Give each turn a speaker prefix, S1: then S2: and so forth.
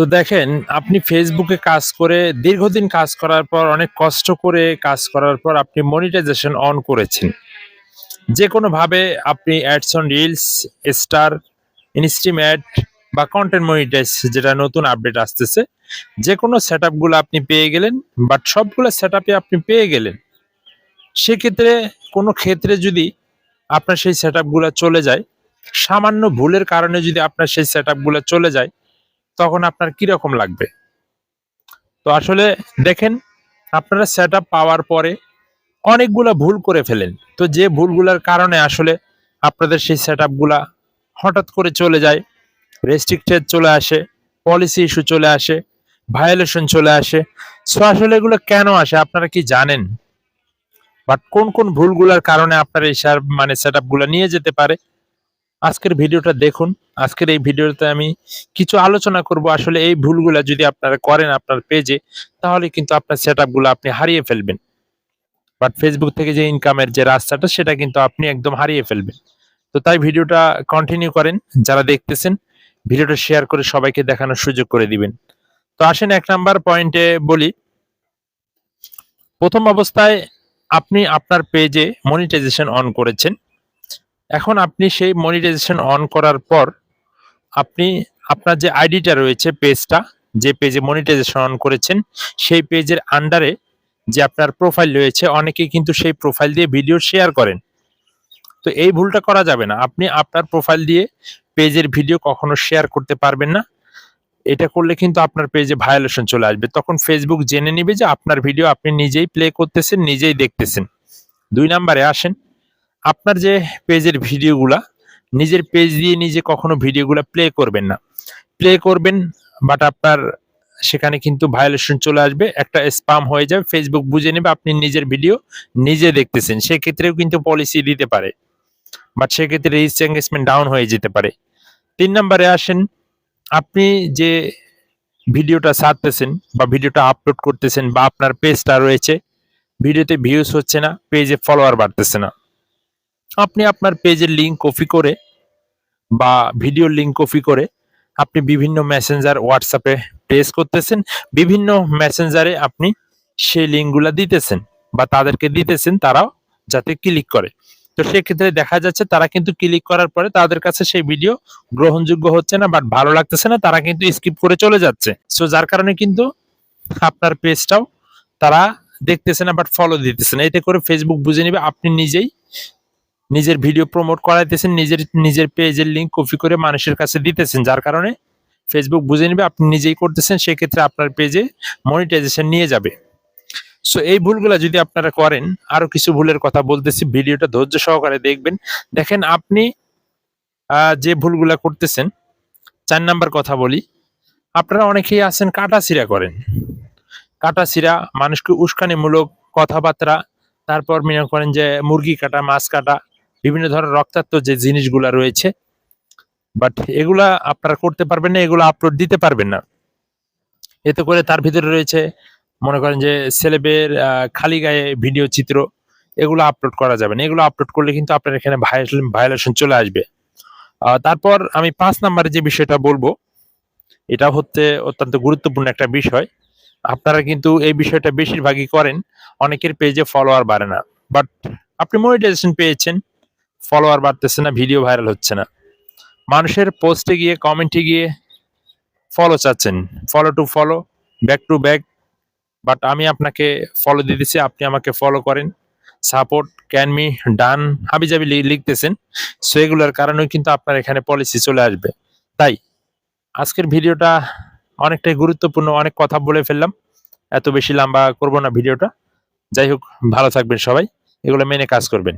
S1: তো দেখেন, আপনি ফেসবুকে কাজ করে, দীর্ঘদিন কাজ করার পর, অনেক কষ্ট করে কাজ করার পর আপনি মনিটাইজেশন অন করেছেন। যে কোনোভাবে আপনি ads on reels star instream ad বা কন্টেন্ট মনিটাইজ যেটা নতুন আপডেট আসতেছে যে কোনো সেট আপনি পেয়ে গেলেন বাট সবগুলো সেট আপনি পেয়ে গেলেন। সেক্ষেত্রে কোনো ক্ষেত্রে যদি আপনার সেই সেট চলে যায়, সামান্য ভুলের কারণে যদি আপনার সেই সেট চলে যায় তখন আপনার কীরকম লাগবে? তো আসলে দেখেন, আপনারা সেট পাওয়ার পরে অনেকগুলো ভুল করে ফেলেন। তো যে ভুলগুলোর কারণে আসলে আপনাদের সেই সেট হঠাৎ করে চলে যায় রেস্ট্রিক্টেড চলে আসে পলিসি ইস্যু চলে আসে ভায়োলেশন চলে আসে। সো আসলে এগুলো কেন আসে আপনারা কি জানেন? বাট কোন কোন ভুলগুলোর কারণে আপনার এই মানে সেট নিয়ে যেতে পারে? আজকের ভিডিওটা দেখুন। আজকের এই ভিডিওতে আমি কিছু আলোচনা করব। আসলে এই ভুলগুলা যদি আপনারা করেন আপনার পেজে তাহলে কিন্তু আপনার সেট আপনি হারিয়ে ফেলবেন। বাট ফেসবুক থেকে যে ইনকামের যে রাস্তাটা, সেটা কিন্তু আপনি একদম হারিয়ে ফেলবেন। তো তাই ভিডিওটা কন্টিনিউ করেন। যারা দেখতেছেন, ভিডিওটা শেয়ার করে সবাইকে দেখানোর সুযোগ করে দিবেন। তো আসেন এক নাম্বার পয়েন্টে বলি। প্রথম অবস্থায় আপনি আপনার পেজে মনিটাইজেশন অন করেছেন। এখন আপনি সেই মনিটাইজেশন অন করার পর আপনি, আপনার যে আইডিটা রয়েছে পেজটা যে পেজে মনিটাইজেশন অন করেছেন, সেই পেজের আন্ডারে যে আপনার প্রোফাইল রয়েছে অনেকেই কিন্তু সেই প্রোফাইল দিয়ে ভিডিও শেয়ার করেন। তো এই ভুলটা করা যাবে না। আপনি আপনার প্রোফাইল দিয়ে পেজের ভিডিও কখনো শেয়ার করতে পারবেন না। এটা করলে কিন্তু আপনার পেজে ভায়োলেশন চলে আসবে। তখন ফেসবুক জেনে নিবে যে আপনার ভিডিও আপনি নিজেই প্লে করতেছেন, নিজেই দেখতেছেন। দুই নাম্বারে আসেন। আপনার যে পেজের ভিডিওগুলা, নিজের পেজ দিয়ে নিজে কখনো ভিডিওগুলা প্লে করবেন না। প্লে করবেন বাট আপনার সেখানে কিন্তু ভায়োলেশন চলে আসবে, একটা স্পাম হয়ে যাবে ফেসবুক বুঝে নেবে আপনি নিজের ভিডিও নিজে দেখতেছেন। সেক্ষেত্রেও কিন্তু পলিসি দিতে পারে বাট সেক্ষেত্রে রিচ এঙ্গেজমেন্ট ডাউন হয়ে যেতে পারে। তিন নম্বরে আসেন, আপনি যে ভিডিওটা ছাড়তেছেন বা ভিডিওটা আপলোড করতেছেন বা আপনার পেজটা রয়েছে ভিডিওতে ভিউজ হচ্ছে না পেজে ফলোয়ার বাড়তেছে না। আপনি আপনার পেজের লিঙ্ক কপি করে বা ভিডিওর লিঙ্ক কপি করে আপনি বিভিন্ন মেসেঞ্জার হোয়াটসঅ্যাপে প্রেস করতেছেন, বিভিন্ন মেসেঞ্জারে আপনি সেই লিঙ্কগুলা দিতেছেন বা তাদেরকে দিতেছেন, তারাও যাতে ক্লিক করে। তো সেক্ষেত্রে দেখা যাচ্ছে তারা কিন্তু ক্লিক করার পরে তাদের কাছে সেই ভিডিও গ্রহণযোগ্য হচ্ছে না বাট ভালো লাগতেছে না, তারা কিন্তু স্কিপ করে চলে যাচ্ছে। সো যার কারণে কিন্তু আপনার পেজটাও তারা দেখতেছে না বাট ফলো দিতেছে না। এতে করে ফেসবুক বুঝে নিবে, আপনি নিজেই নিজের ভিডিও প্রমোট করাইতেছেন, নিজের নিজের পেজের লিঙ্ক কপি করে মানুষের কাছে দিতেছেন, যার কারণে ফেসবুক বুঝে নিবে আপনি নিজেই করতেছেন, সেক্ষেত্রে আপনার পেজে মনিটাইজেশন নিয়ে যাবে। সো এই ভুলগুলো যদি আপনারা করেন, আরও কিছু ভুলের কথা বলতেছি, ভিডিওটা ধৈর্য সহকারে দেখবেন। দেখেন, আপনি যে ভুলগুলা করতেছেন, চার নাম্বার কথা বলি, আপনারা অনেকেই আছেন কাটা ছিঁড়া করেন। কাটা ছিঁড়া মানুষকে উস্কানিমূলক কথাবার্তা, তারপর মনে করেন যে মুরগি কাটা, মাছ কাটা বিভিন্ন ধরনের রক্তাক্ত যে জিনিসগুলা রয়েছে বাট এগুলা আপনারা করতে পারবেন না, এগুলো আপলোড দিতে পারবেন না। এতে করে তার ভিতরে রয়েছে, মনে করেন যে ছেলেবের খালি গায়ে ভিডিও চিত্র, এগুলো আপলোড করা যাবে না। এগুলো আপলোড করলে কিন্তু আপনার এখানে ভায়োলেশন চলে আসবে। তারপর আমি পাঁচ নাম্বারে যে বিষয়টা বলব, এটা হচ্ছে অত্যন্ত গুরুত্বপূর্ণ একটা বিষয়। আপনারা কিন্তু এই বিষয়টা বেশিরভাগই করেন, অনেকের পেজে ফলোয়ার বাড়ে না। বাট আপনি মনিটাইজেশন পেয়েছেন ফলোয়ার বাড়তেছে না ভিডিও ভাইরাল হচ্ছে না। মানুষের পোস্টে গিয়ে কমেন্টে গিয়ে ফলো চাচ্ছেন। Follow to follow back to back but আমি আপনাকে ফলো দিতেছি আপনি আমাকে ফলো করেন। সাপোর্ট ক্যান মি ডান হাবিজাবি লিখতেছেন। সো এগুলোর কারণেও কিন্তু আপনার এখানে পলিসি চলে আসবে। তাই, আজকের ভিডিওটা অনেকটাই গুরুত্বপূর্ণ, অনেক কথা বলে ফেললাম। এত বেশি লম্বা করব না ভিডিওটা। যাই হোক, ভালো থাকবেন সবাই। এগুলো মেনে কাজ করবেন।